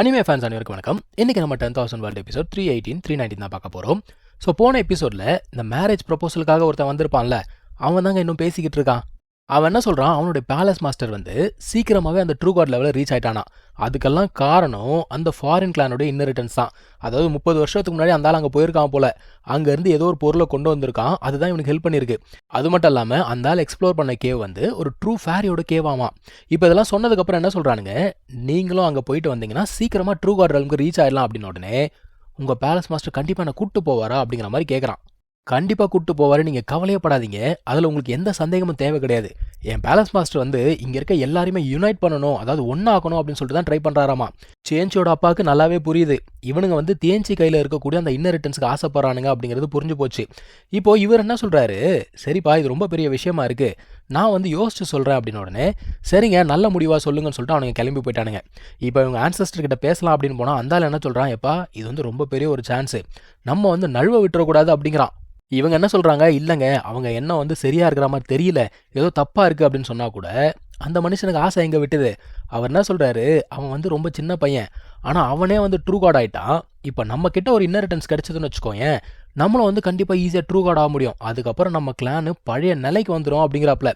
Anime fans அனைவருக்கு வணக்கம். இன்னைக்கு நம்ம ten thousand world episode three eighteen three nineteen தான் பார்க்க போகிறோம் ஸோ போன எபிசோடில் இந்த மேரேஜ் ப்ரொபோசலுக்காக ஒருத்தன் வந்திருப்பான்ல அவன் தாங்க இன்னும் பேசிக்கிட்டு இருக்கான். அவன் என்ன சொல்கிறான் அவனுடைய பேலஸ் மாஸ்டர் வந்து சீக்கிரமாகவே அந்த ட்ரூ காட் லெவலில் ரீச் ஆயிட்டானா. அதுக்கெல்லாம் காரணம் அந்த ஃபாரின் கிளானுடைய இன்னரிட்டன்ஸ் தான். அதாவது முப்பது வருஷத்துக்கு முன்னாடி அந்த ஆள் அங்கே போயிருக்கான் போல. அங்கேருந்து ஏதோ ஒரு பொருளை கொண்டு வந்திருக்கான். அதுதான் இவனுக்கு ஹெல்ப் பண்ணியிருக்கு. அது மட்டும் இல்லாமல் அந்த ஆள் எக்ஸ்ப்ளோர் பண்ண கேவ் வந்து ஒரு ட்ரூ ஃபேரியோட கேவாமா இப்போ இதெல்லாம் சொன்னதுக்கப்புறம் என்ன சொல்கிறானுங்க நீங்களும் அங்கே போயிட்டு வந்தீங்கன்னா சீக்கிரமாக ட்ரூ காட் லெவலுக்கு ரீச் ஆயிடலாம் அப்படின்னு உடனே உங்கள் பேலஸ் மாஸ்டர் கண்டிப்பாக நான் கூப்பிட்டு போவாரா அப்படிங்கிற மாதிரி கேட்குறான் கண்டிப்பாக கூப்பிட்டு போவாரு. நீங்கள் கவலையப்படாதீங்க அதில் உங்களுக்கு எந்த சந்தேகமும் தேவை கிடையாது. என் பேலஸ் மாஸ்டர் வந்து இங்கே இருக்க எல்லாரையுமே யுனைட் பண்ணணும். அதாவது ஒன்றாக்கணும் அப்படின்னு சொல்லிட்டு தான் ட்ரை பண்ணுறாராமா சேஞ்சியோட அப்பாவுக்கு நல்லாவே புரியுது. இவனுங்க வந்து தேஞ்சி கையில் இருக்கக்கூடிய அந்த இன்னரிட்டன்ஸுக்கு ஆசைப்படுறானுங்க அப்படிங்கிறது புரிஞ்சு போச்சு. இப்போ இவர் என்ன சொல்கிறாரு சரிப்பா இது ரொம்ப பெரிய விஷயமா இருக்கு. நான் வந்து யோசிச்சு சொல்கிறேன் அப்படின்னு உடனே சரிங்க நல்ல முடிவாக சொல்லுங்கன்னு சொல்லிட்டு அவனுங்க கிளம்பி போயிட்டானுங்க. இப்போ இவங்க ancestor கிட்ட பேசலாம் அப்படின்னு போனால் அந்த என்ன சொல்கிறான் எப்பா இது வந்து ரொம்ப பெரிய ஒரு சான்ஸு நம்ம வந்து நழுவ விட்டுறக்கூடாது அப்படிங்கிறான். இவங்க என்ன சொல்கிறாங்க இல்லைங்க அவங்க என்ன வந்து சரியாக இருக்கிற மாதிரி தெரியல ஏதோ தப்பாக இருக்குது அப்படின்னு சொன்னால் கூட அந்த மனுஷனுக்கு ஆசை எங்கே விட்டுது? அவர் என்ன சொல்கிறாரு அவன் வந்து ரொம்ப சின்ன பையன். ஆனால் அவனே வந்து ட்ரூ காட் ஆயிட்டான். இப்போ நம்ம கிட்ட ஒரு இன்னரிட்டன்ஸ் கிடைச்சதுன்னு வச்சுக்கோயேன் நம்மளும் வந்து கண்டிப்பாக ஈஸியாக ட்ரூ கார்டு ஆக முடியும். அதுக்கப்புறம் நம்ம கிளானு பழைய நிலைக்கு வந்துடும் அப்படிங்கிறாப்புல.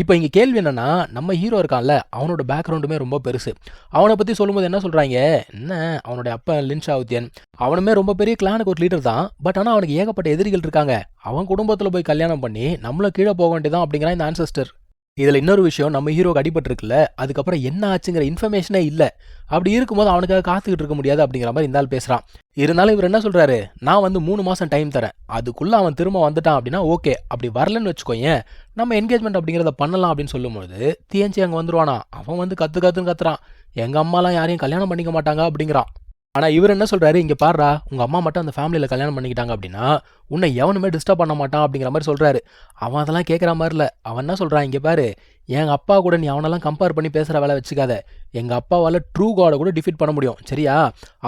இப்போ இங்கே கேள்வி என்னென்னா நம்ம ஹீரோ இருக்கான்ல அவனோட பேக்ரவுண்டுமே ரொம்ப பெருசு. அவனை பற்றி சொல்லும்போது என்ன சொல்கிறாங்க என்ன? அவனுடைய அப்பன் லின்ஷா உத்தியன் அவனுமே ரொம்ப பெரிய கிளானுக்கு ஒரு லீடர் தான். பட் ஆனால் அவனுக்கு ஏகப்பட்ட எதிரிகள் இருக்காங்க. அவன் குடும்பத்தில் போய் கல்யாணம் பண்ணி நம்மள கீழே போக வேண்டியதான் அப்படிங்கிறான் இந்த ஆன்சஸ்டர் இதில் இன்னொரு விஷயம் நம்ம ஹீரோக்கு அடிபட்டிருக்குல்ல அதுக்கப்புறம் என்ன ஆச்சுங்கிற இன்ஃபர்மேஷனே இல்லை. அப்படி இருக்கும்போது அவனுக்காக காத்துக்கிட்டு இருக்க முடியாது அப்படிங்கிற மாதிரி இருந்தாலும் பேசுகிறான் இருந்தாலும் இவர் என்ன சொல்கிறாரு நான் வந்து மூணு மாதம் டைம் தரேன். அதுக்குள்ளே அவன் திரும்ப வந்துட்டான் அப்படின்னா ஓகே அப்படி வரலன்னு வச்சுக்கோயேன் நம்ம என்கேஜ்மெண்ட் அப்படிங்கிறத பண்ணலாம் அப்படின்னு சொல்லும்போது தியஞ்சி அங்கே வந்துருவானா? அவன் வந்து கற்று கற்றுன்னு கத்துறான். எங்கள் அம்மாலாம் யாரையும் கல்யாணம் பண்ணிக்க மாட்டாங்க அப்படிங்கிறான். ஆனால் இவர் என்ன சொல்கிறாரு இங்கே பாடுறா உங்கள் அம்மா மட்டும் அந்த ஃபேமிலியில் கல்யாணம் பண்ணிக்கிட்டாங்க அப்படின்னா உன்னை எவனுமே டிஸ்டர்ப் பண்ண மாட்டான் அப்படிங்கிற மாதிரி சொல்கிறாரு அவன் அதெல்லாம் கேட்குற மாதிரி இல்லை. அவன் என்ன சொல்கிறான் இங்கே பாரு எங்கள் அப்பா கூட நீ அவனெல்லாம் கம்பேர் பண்ணி பேசுகிற வேலை வச்சுக்காத. எங்கள் அப்பாவால் ட்ரூ காடை கூட டிஃபீட் பண்ண முடியும். சரியா?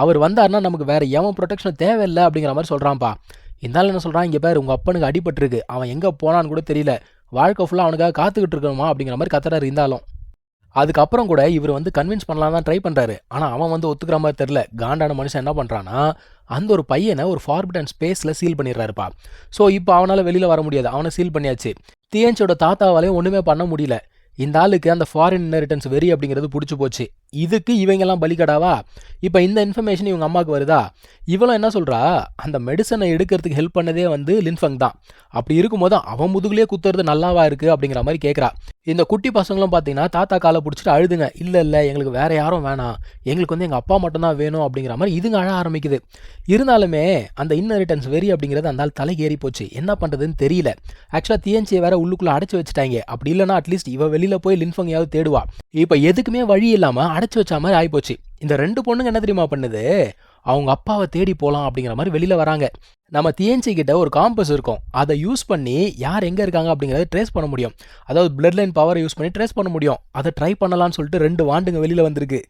அவர் வந்தாருன்னா நமக்கு வேற எவன் ப்ரொடெக்ஷன் தேவையில்லை அப்படிங்கிற மாதிரி சொல்கிறான்ப்பா இருந்தாலும் என்ன சொல்கிறான் இங்கே பாரு உங்கள் அப்பனுக்கு அடிபட்டிருக்கு. அவன் எங்கே போனான்னு கூட தெரியல. வாழ்க்கை ஃபுல்லாக அவனுக்காக காத்துக்கிட்டு இருக்கணுமா அப்படிங்கிற மாதிரி கத்துறாரு இருந்தாலும். அதுக்கப்புறம் கூட இவர் வந்து கன்வின்ஸ் பண்ணலாம் தான் ட்ரை பண்ணுறாரு ஆனால் அவன் வந்து ஒத்துக்கிற மாதிரி தெரில காண்டான மனுஷன் என்ன பண்ணுறான்னா அந்த ஒரு பையனை ஒரு ஃபார்பிட் அண்ட் ஸ்பேஸில் சீல் பண்ணிடுறாருப்பா. ஸோ இப்போ அவனால் வெளியில் வர முடியாது. அவனை சீல் பண்ணியாச்சு. தியன்ச்சோட தாத்தாவாலையும் ஒன்றுமே பண்ண முடியல. இந்த ஆளுக்கு அந்த ஃபாரின் இன்ஹெரிட்டன்ஸ் வெறி அப்படிங்கிறது பிடிச்சி போச்சு. இதுக்கு இவங்கெல்லாம் பலிக்கடாவா இப்போ இந்த இன்ஃபர்மேஷன் இவங்க அம்மாவுக்கு வருதா? இவளும் என்ன சொல்கிறா அந்த மெடிசனை எடுக்கிறதுக்கு ஹெல்ப் பண்ணதே வந்து லின்ஃபங் தான். அப்படி இருக்கும்போது அவன் முதுகுலேயே குத்துறது நல்லாவா இருக்குது அப்படிங்கிற மாதிரி கேட்குறா இந்த குட்டி பசங்களும் பார்த்தீங்கன்னா தாத்தா காலை பிடிச்சிட்டு அழுதுங்க. இல்லை இல்லை எங்களுக்கு வேறு யாரும் வேணாம். எங்களுக்கு வந்து எங்கள் அப்பா மட்டும்தான் வேணும் அப்படிங்கிற மாதிரி இதுங்க அழ ஆரம்பிக்குது. இருந்தாலுமே அந்த இன்னரிட்டன்ஸ் வெறி அப்படிங்கிறது அந்த ஆள் தலைக்கேறி போச்சு. என்ன பண்ணுறதுன்னு தெரியல. ஆக்சுவலாக தியன்சியை வேற உள்ளுக்குள்ளே அடைச்சி வச்சுட்டாங்க. அப்படி இல்லைனா அட்லீஸ்ட் இவ வெளியில் போய் லின்ஃபங்கையாவது தேடுவா. இப்போ எதுக்குமே வழி இல்லாமல் அடைச்சி வச்ச மாதிரி ஆயிப்போச்சு. இந்த ரெண்டு பொண்ணுங்க என்ன தெரியுமா பண்ணுது? அவங்க அப்பாவை தேடி போகலாம் அப்படிங்கிற மாதிரி வெளியில் வராங்க. நம்ம தியன்சி கிட்ட ஒரு காம்பஸ் இருக்கும். அதை யூஸ் பண்ணி யார் எங்கே இருக்காங்க அப்படிங்கிறத ட்ரேஸ் பண்ண முடியும். அதாவது பிளட் லைன் பவரை யூஸ் பண்ணி ட்ரேஸ் பண்ண முடியும். அதை ட்ரை பண்ணலாம்னு சொல்லிட்டு ரெண்டு வாண்டுங்க வெளியில் வந்திருக்கு.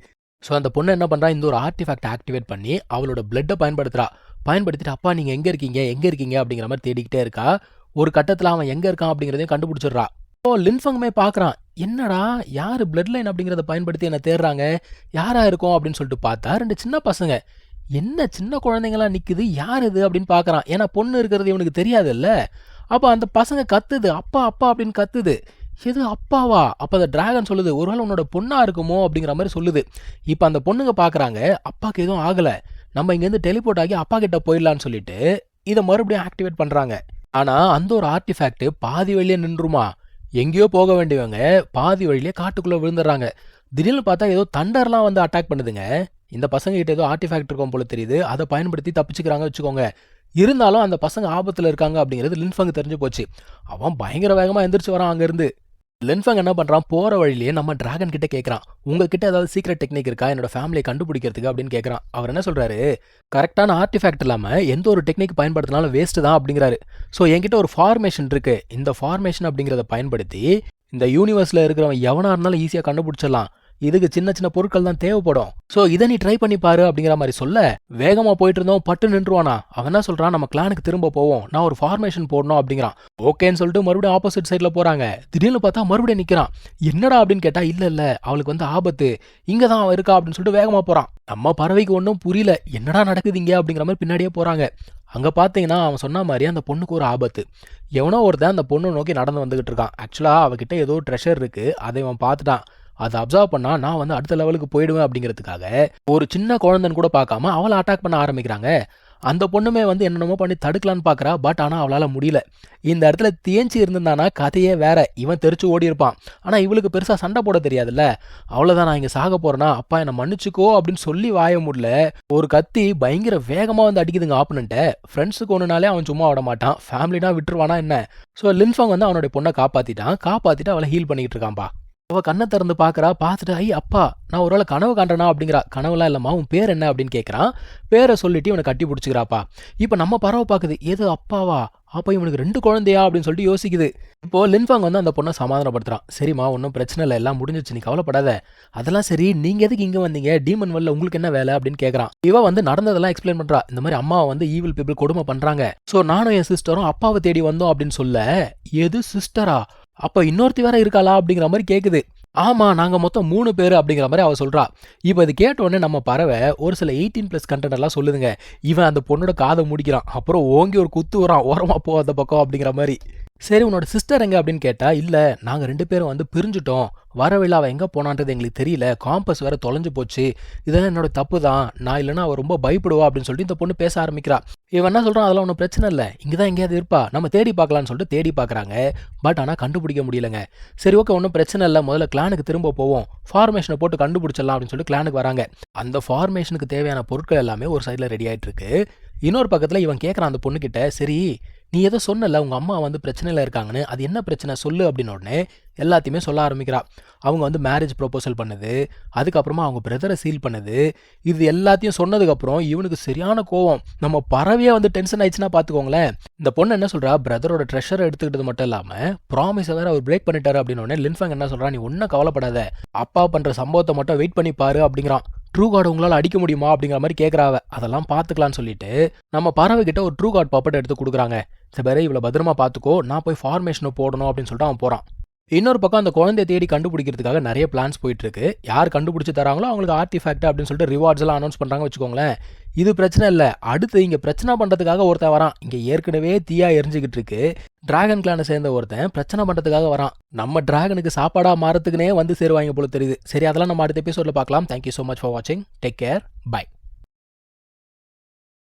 ஸோ அந்த பொண்ணு என்ன பண்ணுறா இந்த ஒரு ஆர்டிஃபேக்ட் ஆக்டிவேட் பண்ணி அவளோட பிளட்டை பயன்படுத்துகிறா பயன்படுத்திட்டு அப்பா நீங்கள் எங்கே இருக்கீங்க? எங்கே இருக்கீங்க? அப்படிங்கிற மாதிரி தேடிக்கிட்டே இருக்கா. ஒரு கட்டத்தில் அவன் எங்கே இருக்கான் அப்படிங்கிறதையும் கண்டுபிடிச்சிடுறா. ஓ லின்ஃபங்குமே பார்க்குறான் என்னடா யார் பிளட் லைன் அப்படிங்கிறத பயன்படுத்தி என்னை தேடுறாங்க? யாரா இருக்கும் அப்படின்னு சொல்லிட்டு பார்த்தா ரெண்டு சின்ன பசங்க. என்ன சின்ன குழந்தைங்களாம் நிக்குது யார் இது அப்படின்னு பார்க்குறான். ஏன்னா பொண்ணு இருக்கிறது இவனுக்கு தெரியாதுல்ல. அப்போ அந்த பசங்க கத்துது அப்பா அப்பா அப்படின்னு கத்துது. எது அப்பாவா? அப்போ அந்த டிராகன் சொல்லுது ஒருவேளை உன்னோட பொண்ணா இருக்குமோ? அப்படிங்கிற மாதிரி சொல்லுது. இப்போ அந்த பொண்ணுங்க பார்க்குறாங்க அப்பாக்கு எதுவும் ஆகலை. நம்ம இங்கேருந்து டெலிபோர்ட் ஆகி அப்பா கிட்ட போயிடலான்னு சொல்லிட்டு இதை மறுபடியும் ஆக்டிவேட் பண்ணுறாங்க ஆனால் அந்த ஒரு ஆர்டிஃபேக்ட் பாதி வழியே நின்றுமா எங்கேயோ போக வேண்டியவங்க பாதி வழியிலே காட்டுக்குள்ளே விழுந்துடுறாங்க. திடீர்னு பார்த்தா ஏதோ தண்டர்லாம் வந்து அட்டாக் பண்ணுதுங்க. இந்த பசங்க கிட்ட ஏதோ ஆர்டிஃபேக்ட் இருக்கும் போல தெரியுது. அதை பயன்படுத்தி தப்பிச்சுக்கிறாங்க வச்சுக்கோங்க. இருந்தாலும் அந்த பசங்க ஆபத்தில் இருக்காங்க அப்படிங்கிறது லின்ஃபங் தெரிஞ்சு போச்சு. அவன் பயங்கர வேகமாக எந்திரிச்சு வரான் அங்கேருந்து. லென்ஃபங் என்ன பண்ணுறான் போகிற வழியிலேயே நம்ம டிராகன் கிட்ட கேட்குறான் உங்ககிட்ட ஏதாவது சீக்ரெட் டெக்னிக் இருக்கா? என்னோட ஃபேமிலியை கண்டுபிடிக்கிறதுக்கு அப்படின்னு கேட்குறான் அவர் என்ன சொல்கிறாரு கரெக்டான ஆர்டிஃபேக்ட் இல்லாமல் எந்த ஒரு டெக்னிக் பயன்படுத்தினாலும் வேஸ்ட்டு தான் அப்படிங்கிறாரு. ஸோ என்கிட்ட ஒரு ஃபார்மேஷன் இருக்குது இந்த ஃபார்மேஷன் அப்படிங்கிறத பயன்படுத்தி இந்த யூனிவர்ஸில் இருக்கிறவன் எவனாக இருந்தாலும் ஈஸியாக கண்டுபிடிச்சிடலாம். இதுக்கு சின்ன சின்ன பொருட்கள் தான் தேவைப்படும். சோ இதை நீ ட்ரை பண்ணி பாரு அப்படிங்கிற மாதிரி சொல்ல வேகமா போயிட்டு இருந்தோம் பட்டு நின்றுவானா? அவன் என்ன சொல்றான்? நம்ம கிளானுக்கு திரும்ப போவோம். நான் ஒரு ஃபார்மேஷன் போடணும் அப்படிங்கிறான். ஓகேன்னு சொல்லிட்டு மறுபடியும் ஆப்போசிட் சைட்ல போறாங்க. திடீர்னு பார்த்தா மறுபடியும் நிக்கிறான். என்னடா அப்படின்னு கேட்டா இல்ல இல்ல அவளுக்கு வந்து ஆபத்து. இங்க தான் அவன் இருக்கா? அப்படின்னு சொல்லிட்டு வேகமா போறான். நம்ம பறவைக்கு ஒன்றும் புரியல. என்னடா நடக்குது இங்க? அப்படிங்கிற மாதிரி பின்னாடியே போறாங்க. அங்க பாத்தீங்கன்னா அவன் சொன்ன மாதிரி அந்த பொண்ணுக்கு ஒரு ஆபத்து. எவனோ ஒருத்தன் அந்த பொண்ணு நோக்கி நடந்து வந்துகிட்டு இருக்கான். ஆக்சுவலா அவகிட்ட ஏதோ ட்ரெஷர் இருக்கு. அதை அவன் பார்த்துட்டான். அதை அப்சர்வ் பண்ணா நான் வந்து அடுத்த லெவலுக்கு போயிடுவேன் அப்படிங்கிறதுக்காக ஒரு சின்ன குழந்தைன்னு கூட பார்க்காம அவளை அட்டாக் பண்ண ஆரம்பிக்கிறாங்க. அந்த பொண்ணுமே வந்து என்னென்னமோ பண்ணி தடுக்கலான்னு பார்க்குறா பட் ஆனால் அவளால் முடியல. இந்த இடத்துல தேஞ்சி இருந்திருந்தானா கதையே வேற. இவன் தெரிச்சு ஓடி இருப்பான் ஆனால் இவளுக்கு பெருசாக சண்டை போட தெரியாதுல்ல. அவ்வளோதான் நான் இங்கே சாக போகிறேன்னா அப்பா என்னை மன்னிச்சுக்கோ அப்படின்னு சொல்லி வாய முடியல ஒரு கத்தி பயங்கர வேகமாக வந்து அடிக்குதுங்க ஆப்பனண்ட்டை. ஃப்ரெண்ட்ஸுக்கு ஒன்றுனாலே அவன் சும்மா விட மாட்டான். ஃபேமிலினா விட்டுருவானா என்ன? ஸோ லின்ஃபாங் வந்து அவனுடைய பொண்ணை காப்பாற்றிட்டான் காப்பாற்றிட்டு அவளை ஹீல் பண்ணிக்கிட்டு இருக்கான்பா. அவ கண்ணை திறந்து பார்க்கறா பார்த்துட்டு ஐ அப்பா நான் ஒரு ஒருவேளை கனவு காண்றேனா? அப்படிங்கிறா. கனவுலாம் இல்லம்மா உன் பேர் என்ன? அப்படின்னு கேட்குறான் பேரை சொல்லிட்டு இவனை கட்டி பிடிச்சிக்கிறாப்பா. இப்போ நம்ம பறவை பார்க்குது ஏதோ அப்பாவா? அப்போ இவனுக்கு ரெண்டு குழந்தையா? அப்படின்னு சொல்லிட்டு யோசிக்குது. இப்போ லின்ஃபாங் வந்து அந்த பொண்ணை சமாதானப்படுத்துறான். சரிம்மா ஒன்றும் பிரச்சனை இல்லை எல்லாம் முடிஞ்சிச்சு நீ கவலைப்படாத. அதெல்லாம் சரி நீங்க எதுக்கு இங்க வந்தீங்க? டீமன் வரல உங்களுக்கு என்ன வேலை? அப்படின்னு கேட்கறான் இவ வந்து நடந்ததெல்லாம் எக்ஸ்பிளைன் பண்றா. இந்த மாதிரி அம்மாவை வந்து ஈவில் பீப்புள் கொடுமை பண்றாங்க. ஸோ நானும் என் சிஸ்டரும் அப்பாவை தேடி வந்தோம் அப்படின்னு சொல்ல எது சிஸ்டரா அப்ப இன்னொருத்தி வேற இருக்காளா அப்படிங்கிற மாதிரி கேட்குது ஆமா நாங்க மொத்தம் மூணு பேர் அப்படிங்கிற மாதிரி அவ சொல்றா. இப்போ இது கேட்ட உடனே நம்ம பறவை ஒரு சில எயிட்டீன் பிளஸ் கண்டென்ட் எல்லாம் சொல்லுதுங்க. இவன் அந்த பொண்ணோட காதை முடிக்கிறான். அப்புறம் ஓங்கி ஒரு குத்து வரான். ஓரமா போ அந்த பக்கம் அப்படிங்கிற மாதிரி. சரி உன்னோட சிஸ்டர் எங்க அப்படின்னு கேட்டா இல்ல நாங்க ரெண்டு பேரும் வந்து பிரிஞ்சுட்டோம். வரவில்லை அவ எங்க போனான்றது எங்களுக்கு தெரியல. காம்பஸ் வேற தொலைஞ்சு போச்சு. இதெல்லாம் என்னோட தப்பு தான் நான் இல்லைனா அவ ரொம்ப பயப்படுவா அப்படின்னு சொல்லிட்டு இந்த பொண்ணு பேச ஆரம்பிக்கிறா. இவன் என்ன சொல்றான் அதெல்லாம் ஒன்றும் பிரச்சனை இல்லை. இங்கே தான் எங்கேயாவது இருப்பா. நம்ம தேடி பார்க்கலாம்னு சொல்லிட்டு தேடி பார்க்குறாங்க. பட் ஆனால் கண்டுபிடிக்க முடியலங்க. சரி ஓகே ஒன்றும் பிரச்சனை இல்லை. முதல்ல கிளானுக்கு திரும்ப போவோம். ஃபார்மேஷனை போட்டு கண்டுபிடிச்சிடலாம் அப்படின்னு சொல்லிட்டு கிளானுக்கு வராங்க. அந்த ஃபார்மேஷனுக்கு தேவையான பொருட்கள் எல்லாமே ஒரு சைடில் ரெடி ஆயிட்டு இருக்கு. இன்னொரு பக்கத்தில் இவன் கேட்குறான் அந்த பொண்ணுக்கிட்ட சரி நீ ஏதோ சொன்னல? உங்கள் அம்மா வந்து பிரச்சனையில் இருக்காங்கன்னு. அது என்ன பிரச்சனை? சொல்லு அப்படின்னு உடனே எல்லாத்தையுமே சொல்ல ஆரம்பிக்கிறா. அவங்க வந்து மேரேஜ் ப்ரொபோசல் பண்ணுது. அதுக்கப்புறமா அவங்க பிரதரை சீல் பண்ணுது. இது எல்லாத்தையும் சொன்னதுக்கப்புறம் இவனுக்கு சரியான கோவம். நம்ம பறவையே வந்து டென்ஷன் ஆயிடுச்சுன்னா பார்த்துக்கோங்களேன். இந்த பொண்ணு என்ன சொல்கிறா பிரதரோட ட்ரெஷரை எடுத்துக்கிட்டது மட்டும் இல்லாமல் ப்ராமிஸை வேறு அவர் பிரேக் பண்ணிட்டாரு அப்படின்னு உடனே லின்ஃபங் என்ன சொல்கிறா நீ ஒன்றும் கவலைப்படாத. அப்பா பண்ணுற சம்பவத்தை மட்டும் வெயிட் பண்ணி பாரு அப்படிங்கிறான். ட்ரூ கார்டு உங்களால் அடிக்க முடியுமா அப்படிங்கிற மாதிரி கேட்குறாவ அதெல்லாம் பார்த்துக்கலான்னு சொல்லிட்டு நம்ம பறவை கிட்ட ஒரு ட்ரூ கார்டு பப்பட் எடுத்து கொடுக்குறாங்க. சரி இவ்வளோ பத்திரமா பார்த்துக்கோ நான் போய் ஃபார்மேஷனை போடணும் அப்படின்னு சொல்லிட்டு அவன் போகிறான் இன்னொரு பக்கம் அந்த குழந்தைய தேடி கண்டுபிடிக்கிறதுக்காக நிறைய பிளான்ஸ் போயிட்டு இருக்கு யார் கண்டுபிடிச்சு தராங்களோ அவங்களுக்கு ஆர்டிஃபேக்ட் அப்படின்னு சொல்லிட்டு ரிவார்ட்ஸ் எல்லாம் அனௌன்ஸ் பண்ணுறாங்க வச்சுக்கோங்களேன். இது பிரச்சனை இல்லை. அடுத்து இங்கே பிரச்சனை பண்ணுறதுக்காக ஒருத்தன் வரான். இங்கே ஏற்கனவே தீயா எரிஞ்சுக்கிட்டு இருக்கு. டிராகன் கிளானை சேர்ந்த ஒருத்தன் பிரச்சனை பண்ணுறதுக்காக வரான். நம்ம டிராகனுக்கு சாப்பாடாக மாறத்துக்குனே வந்து சேருவாங்க போல தெரியுது. சரி அதெல்லாம் நம்ம அடுத்த எபிசோட்ல பார்க்கலாம். Thank you so much for வாட்சிங் டேக் கேர் பை